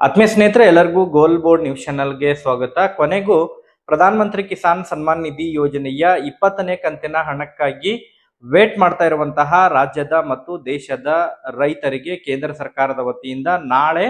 ಆತ್ಮೀಯ ಸ್ನೇಹಿತರೆ, ಎಲ್ಲರಿಗೂ ಗೋಲ್ ಬೋರ್ಡ್ ನ್ಯೂಸ್ ಚಾನಲ್ಗೆ ಸ್ವಾಗತ. ಕೊನೆಗೂ ಪ್ರಧಾನ ಮಂತ್ರಿ ಕಿಸಾನ್ ಸನ್ಮಾನ್ ನಿಧಿ ಯೋಜನೆಯ ಇಪ್ಪತ್ತನೇ ಕಂತಿನ ಹಣಕ್ಕಾಗಿ ವೇಟ್ ಮಾಡ್ತಾ ಇರುವಂತಹ ರಾಜ್ಯದ ಮತ್ತು ದೇಶದ ರೈತರಿಗೆ ಕೇಂದ್ರ ಸರ್ಕಾರದ ವತಿಯಿಂದ ನಾಳೆ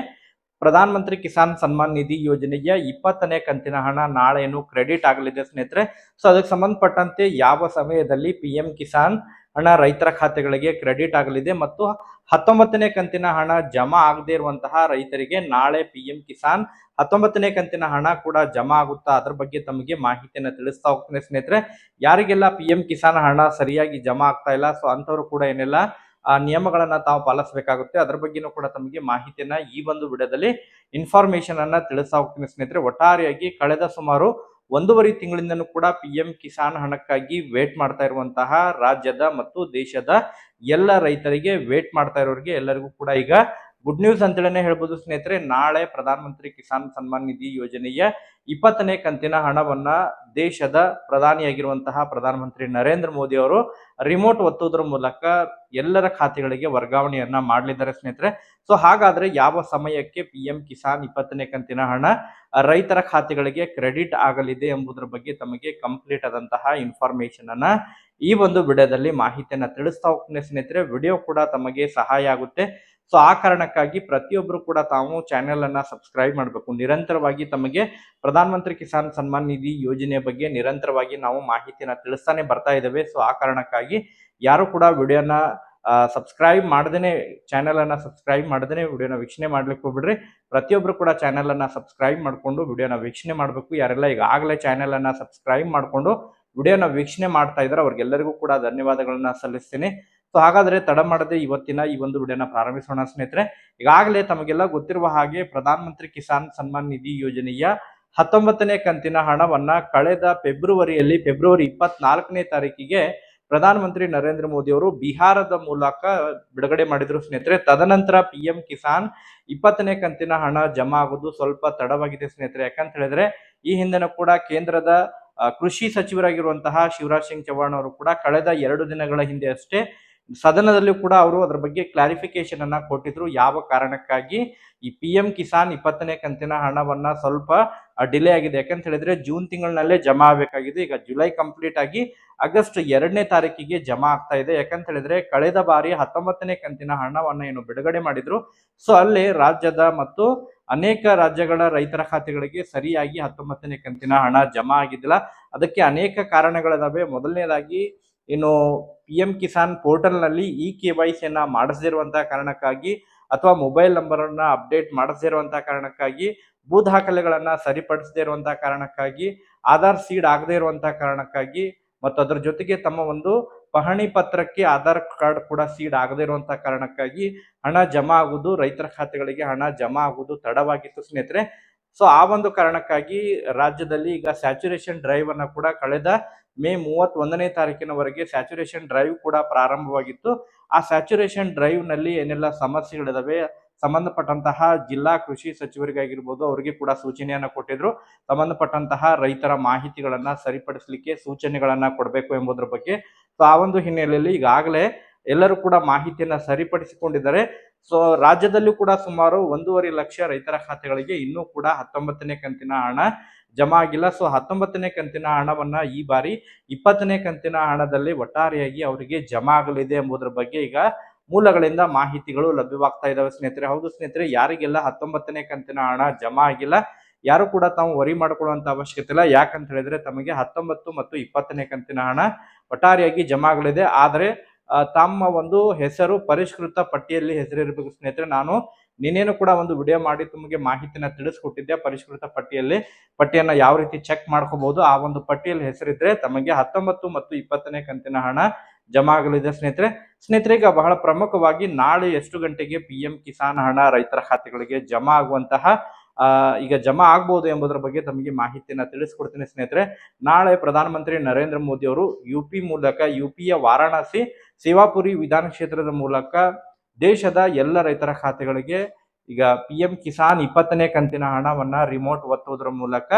ಪ್ರಧಾನ ಮಂತ್ರಿ ಕಿಸಾನ್ ಸನ್ಮಾನ್ ನಿಧಿ ಯೋಜನೆಯ ಇಪ್ಪತ್ತನೇ ಕಂತಿನ ಹಣ ನಾಳೆ ಏನು ಕ್ರೆಡಿಟ್ ಆಗಲಿದೆ ಸ್ನೇಹಿತರೆ. ಸೊ, ಅದಕ್ಕೆ ಸಂಬಂಧಪಟ್ಟಂತೆ ಯಾವ ಸಮಯದಲ್ಲಿ ಪಿ ಕಿಸಾನ್ ಹಣ ರೈತರ ಖಾತೆಗಳಿಗೆ ಕ್ರೆಡಿಟ್ ಆಗಲಿದೆ ಮತ್ತು ಹತ್ತೊಂಬತ್ತನೇ ಕಂತಿನ ಹಣ ಜಮಾ ಆಗದೇ ಇರುವಂತಹ ರೈತರಿಗೆ ನಾಳೆ ಪಿ ಕಿಸಾನ್ ಹತ್ತೊಂಬತ್ತನೇ ಕಂತಿನ ಹಣ ಕೂಡ ಜಮಾ ಆಗುತ್ತಾ? ಅದ್ರ ಬಗ್ಗೆ ತಮಗೆ ಮಾಹಿತಿಯನ್ನು ತಿಳಿಸ್ತಾ ಹೋಗ್ತೇನೆ ಸ್ನೇಹಿತರೆ. ಯಾರಿಗೆಲ್ಲ ಪಿ ಕಿಸಾನ್ ಹಣ ಸರಿಯಾಗಿ ಜಮಾ ಆಗ್ತಾ ಇಲ್ಲ? ಸೊ, ಅಂಥವ್ರು ಕೂಡ ಏನೆಲ್ಲ. ಆ ನಿಯಮಗಳನ್ನ ತಾವು ಪಾಲಿಸಬೇಕಾಗುತ್ತೆ. ಅದ್ರ ಬಗ್ಗೆನೂ ಕೂಡ ತಮಗೆ ಮಾಹಿತಿಯನ್ನ ಈ ಒಂದು ವಿಡಿಯೋದಲ್ಲಿ ಇನ್ಫಾರ್ಮೇಶನ್ ಅನ್ನ ತಿಳಿಸ್ತಾ ಹೋಗ್ತೀನಿ ಸ್ನೇಹಿತರೆ. ಒಟ್ಟಾರೆಯಾಗಿ ಕಳೆದ ಸುಮಾರು ಒಂದೂವರೆ ತಿಂಗಳಿಂದನೂ ಕೂಡ ಪಿ ಎಂ ಕಿಸಾನ್ ಹಣಕ್ಕಾಗಿ ವೇಟ್ ಮಾಡ್ತಾ ಇರುವಂತಹ ರಾಜ್ಯದ ಮತ್ತು ದೇಶದ ಎಲ್ಲ ರೈತರಿಗೆ ವೇಟ್ ಮಾಡ್ತಾ ಇರೋರಿಗೆ ಎಲ್ಲರಿಗೂ ಕೂಡ ಈಗ ಗುಡ್ ನ್ಯೂಸ್ ಅಂತೇಳಿನೇ ಹೇಳ್ಬೋದು ಸ್ನೇಹಿತರೆ, ನಾಳೆ ಪ್ರಧಾನಮಂತ್ರಿ ಕಿಸಾನ್ ಸನ್ಮಾನ್ ನಿಧಿ ಯೋಜನೆಯ ಇಪ್ಪತ್ತನೇ ಕಂತಿನ ಹಣವನ್ನ ದೇಶದ ಪ್ರಧಾನಿಯಾಗಿರುವಂತಹ ಪ್ರಧಾನಮಂತ್ರಿ ನರೇಂದ್ರ ಮೋದಿ ಅವರು ರಿಮೋಟ್ ಒತ್ತುವುದರ ಮೂಲಕ ಎಲ್ಲರ ಖಾತೆಗಳಿಗೆ ವರ್ಗಾವಣೆಯನ್ನ ಮಾಡಲಿದ್ದಾರೆ ಸ್ನೇಹಿತರೆ. ಸೊ ಹಾಗಾದ್ರೆ ಯಾವ ಸಮಯಕ್ಕೆ ಪಿ ಎಂ ಕಿಸಾನ್ ಇಪ್ಪತ್ತನೇ ಕಂತಿನ ಹಣ ರೈತರ ಖಾತೆಗಳಿಗೆ ಕ್ರೆಡಿಟ್ ಆಗಲಿದೆ ಎಂಬುದರ ಬಗ್ಗೆ ತಮಗೆ ಕಂಪ್ಲೀಟ್ ಆದಂತಹ ಇನ್ಫಾರ್ಮೇಶನ್ ಅನ್ನ ಈ ಒಂದು ವಿಡಿಯೋದಲ್ಲಿ ಮಾಹಿತಿಯನ್ನ ತಿಳಿಸ್ತಾ ಹೋಗ್ತೀನಿ ಸ್ನೇಹಿತರೆ. ವಿಡಿಯೋ ಕೂಡ ತಮಗೆ ಸಹಾಯ ಆಗುತ್ತೆ. ಸೊ ಆ ಕಾರಣಕ್ಕಾಗಿ ಪ್ರತಿಯೊಬ್ಬರು ಕೂಡ ತಾವು ಚಾನೆಲ್ ಅನ್ನ ಸಬ್ಸ್ಕ್ರೈಬ್ ಮಾಡಬೇಕು. ನಿರಂತರವಾಗಿ ತಮಗೆ ಪ್ರಧಾನ ಮಂತ್ರಿ ಕಿಸಾನ್ ಸನ್ಮಾನ್ ನಿಧಿ ಯೋಜನೆ ಬಗ್ಗೆ ನಿರಂತರವಾಗಿ ನಾವು ಮಾಹಿತಿಯನ್ನ ತಿಳಿಸ್ತಾನೆ ಬರ್ತಾ ಇದ್ದೇವೆ. ಸೊ ಆ ಕಾರಣಕ್ಕಾಗಿ ಯಾರು ಕೂಡ ವಿಡಿಯೋನ ಸಬ್ಸ್ಕ್ರೈಬ್ ಮಾಡದೇನೆ ಚಾನೆಲ್ ಅನ್ನ ಸಬ್ಸ್ಕ್ರೈಬ್ ಮಾಡದೇ ವಿಡಿಯೋನ ವೀಕ್ಷಣೆ ಮಾಡ್ಲಿಕ್ಕೆ ಹೋಗ್ಬಿಡ್ರಿ. ಪ್ರತಿಯೊಬ್ರು ಕೂಡ ಚಾನೆಲ್ ಅನ್ನ ಸಬ್ಸ್ಕ್ರೈಬ್ ಮಾಡಿಕೊಂಡು ವಿಡಿಯೋನ ವೀಕ್ಷಣೆ ಮಾಡಬೇಕು. ಯಾರೆಲ್ಲ ಈಗಾಗಲೇ ಚಾನೆಲ್ ಅನ್ನ ಸಬ್ಸ್ಕ್ರೈಬ್ ಮಾಡಿಕೊಂಡು ವಿಡಿಯೋನ ವೀಕ್ಷಣೆ ಮಾಡ್ತಾ ಇದ್ದಾರೆ, ಅವ್ರಿಗೆಲ್ಲರಿಗೂ ಕೂಡ ಧನ್ಯವಾದಗಳನ್ನ ಸಲ್ಲಿಸ್ತೀನಿ. ಸೊ ಹಾಗಾದ್ರೆ ತಡ ಮಾಡದೆ ಇವತ್ತಿನ ಈ ಒಂದು ವಿಡಿಯೋನ ಪ್ರಾರಂಭಿಸೋಣ ಸ್ನೇಹಿತರೆ. ಈಗಾಗಲೇ ತಮಗೆಲ್ಲ ಗೊತ್ತಿರುವ ಹಾಗೆ ಪ್ರಧಾನ ಮಂತ್ರಿ ಕಿಸಾನ್ ಸನ್ಮಾನ್ ನಿಧಿ ಯೋಜನೆಯ ಹತ್ತೊಂಬತ್ತನೇ ಕಂತಿನ ಹಣವನ್ನ ಕಳೆದ ಫೆಬ್ರವರಿಯಲ್ಲಿ, ಫೆಬ್ರವರಿ ಇಪ್ಪತ್ನಾಲ್ಕನೇ ತಾರೀಕಿಗೆ ಪ್ರಧಾನಮಂತ್ರಿ ನರೇಂದ್ರ ಮೋದಿ ಅವರು ಬಿಹಾರದ ಮೂಲಕ ಬಿಡುಗಡೆ ಮಾಡಿದ್ರು ಸ್ನೇಹಿತರೆ. ತದನಂತರ ಪಿ ಎಂ ಕಿಸಾನ್ ಇಪ್ಪತ್ತನೇ ಕಂತಿನ ಹಣ ಜಮಾ ಆಗೋದು ಸ್ವಲ್ಪ ತಡವಾಗಿದೆ ಸ್ನೇಹಿತರೆ. ಯಾಕಂತ ಹೇಳಿದ್ರೆ ಈ ಹಿಂದೆನೂ ಕೂಡ ಕೇಂದ್ರದ ಕೃಷಿ ಸಚಿವರಾಗಿರುವಂತಹ ಶಿವರಾಜ್ ಸಿಂಗ್ ಚೌಹಾಣ್ ಅವರು ಕೂಡ ಕಳೆದ ಎರಡು ದಿನಗಳ ಹಿಂದೆ ಅಷ್ಟೇ ಸದನದಲ್ಲೂ ಕೂಡ ಅವರು ಅದರ ಬಗ್ಗೆ ಕ್ಲಾರಿಫಿಕೇಶನ್ ಅನ್ನ ಕೊಟ್ಟಿದ್ರು. ಯಾವ ಕಾರಣಕ್ಕಾಗಿ? ಈ ಪಿ ಎಂ ಕಿಸಾನ್ ಇಪ್ಪತ್ತನೇ ಕಂತಿನ ಹಣವನ್ನ ಸ್ವಲ್ಪ ಡಿಲೇ ಆಗಿದೆ. ಯಾಕಂತ ಹೇಳಿದ್ರೆ ಜೂನ್ ತಿಂಗಳಿನಲ್ಲೇ ಜಮಾ ಆಗಬೇಕಾಗಿದೆ. ಈಗ ಜುಲೈ ಕಂಪ್ಲೀಟ್ ಆಗಿ ಆಗಸ್ಟ್ ಎರಡನೇ ತಾರೀಕಿಗೆ ಜಮಾ ಆಗ್ತಾ ಇದೆ. ಯಾಕಂತ ಹೇಳಿದ್ರೆ ಕಳೆದ ಬಾರಿ ಹತ್ತೊಂಬತ್ತನೇ ಕಂತಿನ ಹಣವನ್ನ ಏನು ಬಿಡುಗಡೆ ಮಾಡಿದ್ರು. ಸೊ ಅಲ್ಲಿ ರಾಜ್ಯದ ಮತ್ತು ಅನೇಕ ರಾಜ್ಯಗಳ ರೈತರ ಖಾತೆಗಳಿಗೆ ಸರಿಯಾಗಿ ಹತ್ತೊಂಬತ್ತನೇ ಕಂತಿನ ಹಣ ಜಮಾ ಆಗಿದ್ದಿಲ್ಲ. ಅದಕ್ಕೆ ಅನೇಕ ಕಾರಣಗಳಿದಾವೆ. ಮೊದಲನೇದಾಗಿ ಇನ್ನು ಪಿ ಎಂ ಕಿಸಾನ್ ಪೋರ್ಟಲ್ನಲ್ಲಿ ಇ ಕೆ ವೈ ಸಿಯನ್ನು ಮಾಡಿಸದಿರುವಂಥ ಕಾರಣಕ್ಕಾಗಿ ಅಥವಾ ಮೊಬೈಲ್ ನಂಬರನ್ನು ಅಪ್ಡೇಟ್ ಮಾಡಿಸದಿರುವಂಥ ಕಾರಣಕ್ಕಾಗಿ ಭೂ ದಾಖಲೆಗಳನ್ನು ಸರಿಪಡಿಸದೇ ಇರುವಂಥ ಕಾರಣಕ್ಕಾಗಿ ಆಧಾರ್ ಸೀಡ್ ಆಗದೇ ಇರುವಂಥ ಕಾರಣಕ್ಕಾಗಿ, ಮತ್ತು ಅದರ ಜೊತೆಗೆ ತಮ್ಮ ಒಂದು ಪಹಣಿ ಪತ್ರಕ್ಕೆ ಆಧಾರ್ ಕಾರ್ಡ್ ಕೂಡ ಸೀಡ್ ಆಗದೇ ಇರುವಂಥ ಕಾರಣಕ್ಕಾಗಿ ಹಣ ಜಮಾ ಆಗುವುದು, ರೈತರ ಖಾತೆಗಳಿಗೆ ಹಣ ಜಮಾ ಆಗುವುದು ತಡವಾಗಿತ್ತು. ಸ್ನೇಹಿತರೆ ಸೊ ಆ ಒಂದು ಕಾರಣಕ್ಕಾಗಿ ರಾಜ್ಯದಲ್ಲಿ ಈಗ ಸ್ಯಾಚುರೇಷನ್ ಡ್ರೈವ್ ಅನ್ನ ಕೂಡ ಕಳೆದ ಮೇ ಮೂವತ್ತೊಂದನೇ ತಾರೀಕಿನವರೆಗೆ ಸ್ಯಾಚುರೇಷನ್ ಡ್ರೈವ್ ಕೂಡ ಪ್ರಾರಂಭವಾಗಿತ್ತು. ಆ ಸ್ಯಾಚುರೇಷನ್ ಡ್ರೈವ್ನಲ್ಲಿ ಏನೆಲ್ಲ ಸಮಸ್ಯೆಗಳಿದಾವೆ, ಸಂಬಂಧಪಟ್ಟಂತಹ ಜಿಲ್ಲಾ ಕೃಷಿ ಸಚಿವರಿಗಾಗಿರ್ಬೋದು ಅವರಿಗೆ ಕೂಡ ಸೂಚನೆಯನ್ನ ಕೊಟ್ಟಿದ್ರು. ಸಂಬಂಧಪಟ್ಟಂತಹ ರೈತರ ಮಾಹಿತಿಗಳನ್ನ ಸರಿಪಡಿಸಲಿಕ್ಕೆ ಸೂಚನೆಗಳನ್ನ ಕೊಡಬೇಕು ಎಂಬುದರ ಬಗ್ಗೆ. ಸೊ ಆ ಒಂದು ಹಿನ್ನೆಲೆಯಲ್ಲಿ ಈಗಾಗಲೇ ಎಲ್ಲರೂ ಕೂಡ ಮಾಹಿತಿಯನ್ನ ಸರಿಪಡಿಸಿಕೊಂಡಿದ್ದಾರೆ. ಸೊ ರಾಜ್ಯದಲ್ಲೂ ಕೂಡ ಸುಮಾರು ಒಂದೂವರೆ ಲಕ್ಷ ರೈತರ ಖಾತೆಗಳಿಗೆ ಇನ್ನೂ ಕೂಡ ಹತ್ತೊಂಬತ್ತನೇ ಕಂತಿನ ಹಣ ಜಮಾ ಆಗಿಲ್ಲ. ಸೊ ಹತ್ತೊಂಬತ್ತನೇ ಕಂತಿನ ಹಣವನ್ನ ಈ ಬಾರಿ ಇಪ್ಪತ್ತನೇ ಕಂತಿನ ಹಣದಲ್ಲಿ ಒಟ್ಟಾರೆಯಾಗಿ ಅವರಿಗೆ ಜಮಾ ಆಗಲಿದೆ ಎಂಬುದರ ಬಗ್ಗೆ ಈಗ ಮೂಲಗಳಿಂದ ಮಾಹಿತಿಗಳು ಲಭ್ಯವಾಗ್ತಾ ಇದಾವೆ ಸ್ನೇಹಿತರೆ. ಹೌದು ಸ್ನೇಹಿತರೆ, ಯಾರಿಗೆಲ್ಲ ಹತ್ತೊಂಬತ್ತನೇ ಕಂತಿನ ಹಣ ಜಮಾ ಆಗಿಲ್ಲ, ಯಾರು ಕೂಡ ತಾವು ವರಿ ಮಾಡಿಕೊಳ್ಳುವಂತ ಅವಶ್ಯಕತೆ ಇಲ್ಲ. ಯಾಕಂತ ಹೇಳಿದ್ರೆ ತಮಗೆ ಹತ್ತೊಂಬತ್ತು ಮತ್ತು ಇಪ್ಪತ್ತನೇ ಕಂತಿನ ಹಣ ಒಟ್ಟಾರೆಯಾಗಿ ಜಮಾ ಆಗಲಿದೆ. ಆದರೆ ತಮ್ಮ ಒಂದು ಹೆಸರು ಪರಿಷ್ಕೃತ ಪಟ್ಟಿಯಲ್ಲಿ ಹೆಸರಿರಬೇಕು ಸ್ನೇಹಿತರೆ. ನಾನು ನಿನ್ನೇನು ಕೂಡ ಒಂದು ವಿಡಿಯೋ ಮಾಡಿ ತಮಗೆ ಮಾಹಿತಿನ ತಿಳಿಸ್ಕೊಟ್ಟಿದ್ದೆ. ಪರಿಷ್ಕೃತ ಪಟ್ಟಿಯಲ್ಲಿ ಪಟ್ಟಿಯನ್ನ ಯಾವ ರೀತಿ ಚೆಕ್ ಮಾಡ್ಕೋಬಹುದು ಆ ಒಂದು ಪಟ್ಟಿಯಲ್ಲಿ ಹೆಸರಿದ್ರೆ ತಮಗೆ ಹತ್ತೊಂಬತ್ತು ಮತ್ತು ಇಪ್ಪತ್ತನೇ ಕಂತಿನ ಹಣ ಜಮಾ ಆಗಲಿದೆ ಸ್ನೇಹಿತರೆ. ಸ್ನೇಹಿತರೆ, ಈಗ ಬಹಳ ಪ್ರಮುಖವಾಗಿ ನಾಳೆ ಎಷ್ಟು ಗಂಟೆಗೆ ಪಿ ಎಂ ಕಿಸಾನ್ ಹಣ ರೈತರ ಖಾತೆಗಳಿಗೆ ಜಮಾ ಆಗುವಂತಹ ಈಗ ಜಮಾ ಆಗ್ಬಹುದು ಎಂಬುದರ ಬಗ್ಗೆ ತಮಗೆ ಮಾಹಿತಿಯನ್ನ ತಿಳಿಸ್ಕೊಡ್ತೀನಿ ಸ್ನೇಹಿತರೆ. ನಾಳೆ ಪ್ರಧಾನಮಂತ್ರಿ ನರೇಂದ್ರ ಮೋದಿ ಅವರು ಯು ಪಿ ಮೂಲಕ ಯು ಪಿಯ ವಾರಾಣಸಿ ಸೇವಾಪುರಿ ವಿಧಾನ ಕ್ಷೇತ್ರದ ಮೂಲಕ ದೇಶದ ಎಲ್ಲ ರೈತರ ಖಾತೆಗಳಿಗೆ ಈಗ ಪಿ ಎಂ ಕಿಸಾನ್ ಇಪ್ಪತ್ತನೇ ಕಂತಿನ ಹಣವನ್ನ ರಿಮೋಟ್ ಒತ್ತುವುದರ ಮೂಲಕ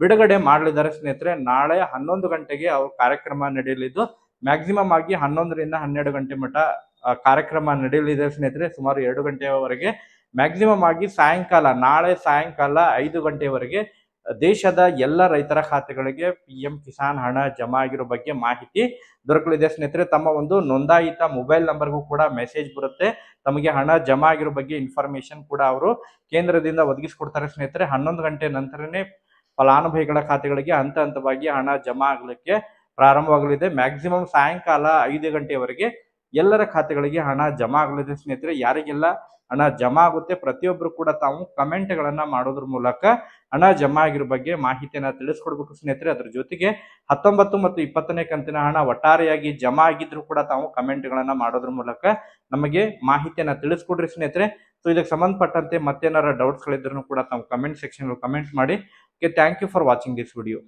ಬಿಡುಗಡೆ ಮಾಡಲಿದ್ದಾರೆ ಸ್ನೇಹಿತರೆ. ನಾಳೆ ಹನ್ನೊಂದು ಗಂಟೆಗೆ ಅವ್ರ ಕಾರ್ಯಕ್ರಮ ನಡೆಯಲಿದ್ದು ಮ್ಯಾಕ್ಸಿಮಮ್ ಆಗಿ ಹನ್ನೊಂದರಿಂದ ಹನ್ನೆರಡು ಗಂಟೆ ಮಟ್ಟ ಕಾರ್ಯಕ್ರಮ ನಡೆಯಲಿದೆ ಸ್ನೇಹಿತರೆ. ಸುಮಾರು ಎರಡು ಗಂಟೆಯವರೆಗೆ ಮ್ಯಾಕ್ಸಿಮಮ್ ಆಗಿ ಸಾಯಂಕಾಲ, ನಾಳೆ ಸಾಯಂಕಾಲ ಐದು ಗಂಟೆವರೆಗೆ ದೇಶದ ಎಲ್ಲ ರೈತರ ಖಾತೆಗಳಿಗೆ ಪಿ ಎಂ ಕಿಸಾನ್ ಹಣ ಜಮಾ ಆಗಿರೋ ಬಗ್ಗೆ ಮಾಹಿತಿ ದೊರಕಲಿದೆ ಸ್ನೇಹಿತರೆ, ತಮ್ಮ ಒಂದು ನೋಂದಾಯಿತ ಮೊಬೈಲ್ ನಂಬರ್ಗೂ ಕೂಡ ಮೆಸೇಜ್ ಬರುತ್ತೆ. ತಮಗೆ ಹಣ ಜಮಾ ಆಗಿರೋ ಬಗ್ಗೆ ಇನ್ಫಾರ್ಮೇಶನ್ ಕೂಡ ಅವರು ಕೇಂದ್ರದಿಂದ ಒದಗಿಸ್ಕೊಡ್ತಾರೆ. ಸ್ನೇಹಿತರೆ, ಹನ್ನೊಂದು ಗಂಟೆ ನಂತರನೇ ಫಲಾನುಭವಿಗಳ ಖಾತೆಗಳಿಗೆ ಹಂತ ಹಂತವಾಗಿ ಹಣ ಜಮಾ ಆಗಲಿಕ್ಕೆ ಪ್ರಾರಂಭವಾಗಲಿದೆ. ಮ್ಯಾಕ್ಸಿಮಮ್ ಸಾಯಂಕಾಲ ಐದು ಗಂಟೆವರೆಗೆ ಎಲ್ಲರ ಖಾತೆಗಳಿಗೆ ಹಣ ಜಮಾ ಆಗಲಿದೆ. ಸ್ನೇಹಿತರೆ, ಯಾರಿಗೆಲ್ಲ ಹಣ ಜಮಾ ಆಗುತ್ತೆ. ಪ್ರತಿಯೊಬ್ಬರು ಕೂಡ ತಾವು ಕಮೆಂಟ್ಗಳನ್ನ ಮಾಡೋದ್ರ ಮೂಲಕ ಹಣ ಜಮಾ ಆಗಿರೋ ಬಗ್ಗೆ ಮಾಹಿತಿಯನ್ನ ತಿಳಿಸ್ಕೊಡ್ಬೇಕು ಸ್ನೇಹಿತರೆ. ಅದ್ರ ಜೊತೆಗೆ ಹತ್ತೊಂಬತ್ತು ಮತ್ತು ಇಪ್ಪತ್ತನೇ ಕಂತಿನ ಹಣ ಒಟ್ಟಾರೆಯಾಗಿ ಜಮಾ ಆಗಿದ್ರು ಕೂಡ ತಾವು ಕಮೆಂಟ್ಗಳನ್ನ ಮಾಡೋದ್ರ ಮೂಲಕ ನಮಗೆ ಮಾಹಿತಿಯನ್ನ ತಿಳಿಸ್ಕೊಡ್ರಿ ಸ್ನೇಹಿತರೆ. ಸೊ ಇದಕ್ಕೆ ಸಂಬಂಧಪಟ್ಟಂತೆ ಮತ್ತೇನಾರ ಡೌಟ್ಸ್ಗಳಿದ್ರು ಕೂಡ ತಾವು ಕಮೆಂಟ್ ಸೆಕ್ಷನ್ ಕಮೆಂಟ್ ಮಾಡಿ. Okay thank you for watching this video